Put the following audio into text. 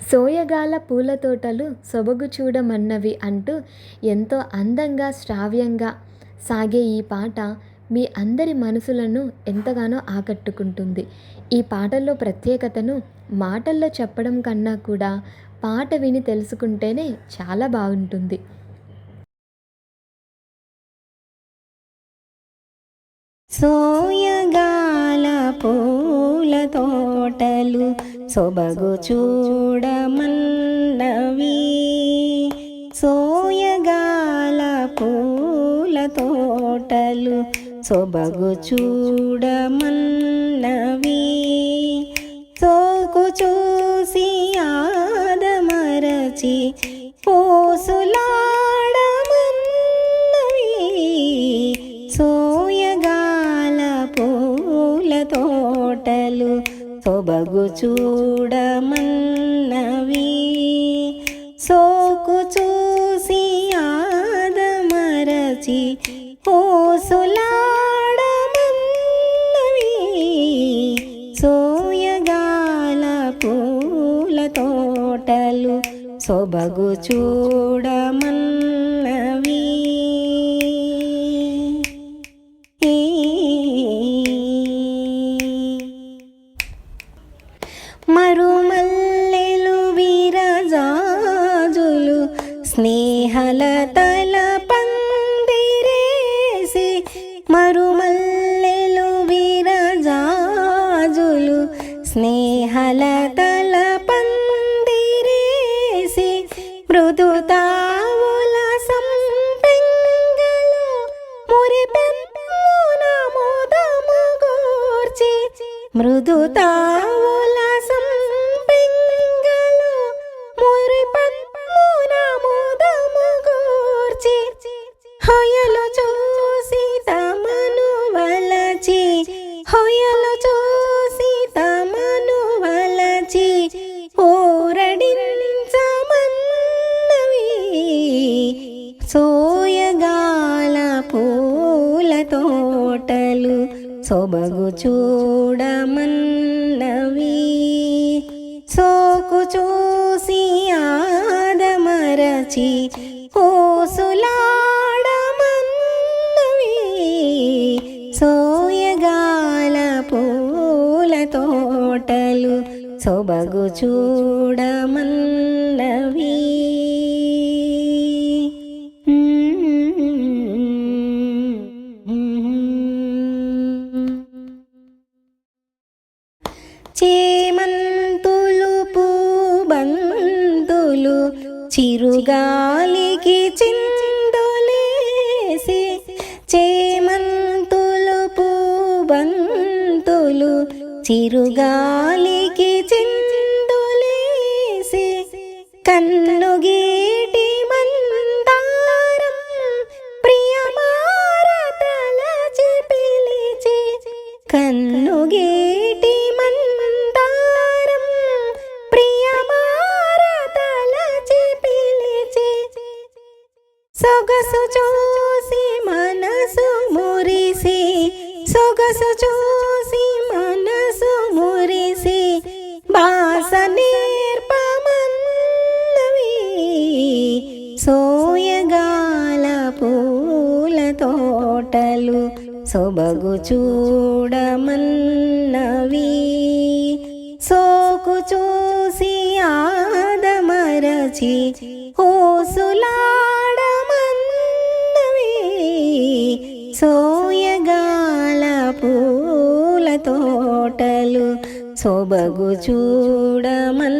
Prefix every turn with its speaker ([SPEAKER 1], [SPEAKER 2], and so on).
[SPEAKER 1] సోయగాల పూల తోటలు సొబగు చూడమన్నవి అంటూ ఎంతో అందంగా శ్రావ్యంగా సాగే ఈ పాట మీ అందరి మనసులను ఎంతగానో ఆకట్టుకుంటుంది. ఈ పాటల్లో ప్రత్యేకతను మాటల్లో చెప్పడం కన్నా కూడా పాట విని తెలుసుకుంటేనే చాలా బాగుంటుంది.
[SPEAKER 2] సోయగాల పూల తోటలు సొబగు చూడమన్నవి సోయగాల పూల తోటలు సొబగు చూడమన్నవి సోకు చూసి ఆదమరచి సొబగు చూడమన్నవి. సోకు చూసి ఆదమరచి పోసులాడమన్నవి సోయగాల పూల తోటలు సొబగు చూడమన్న స్నేహలతల పందిరేసి మరుమల్లెలు విరజాజులు స్నేహలతల పందిరేసి మృదుతావుల సంపెంగలు మురిపెమ్మున మోదము గూర్చి మృదుతావుల సంపెంగలు తోటలు సొబగు చూడమన్నవి. సోకు చూసి ఆదమరచి కోసులాడమన్నవి సోయగాల పూల తోటలు సొబగు చూడమన్నవి. చిరుగాలికి చిందులేసి చేమంతులు పూబంతులు చిరుగాలికి చిందులేసి కన్నుగీ తోటలు సొబగు చూడమన్నవి. సోకు చూసి ఆదమరచి ఓసులాడమన్నవి సోయగాల పూల తోటలు సొబగు చూడమన్నవి.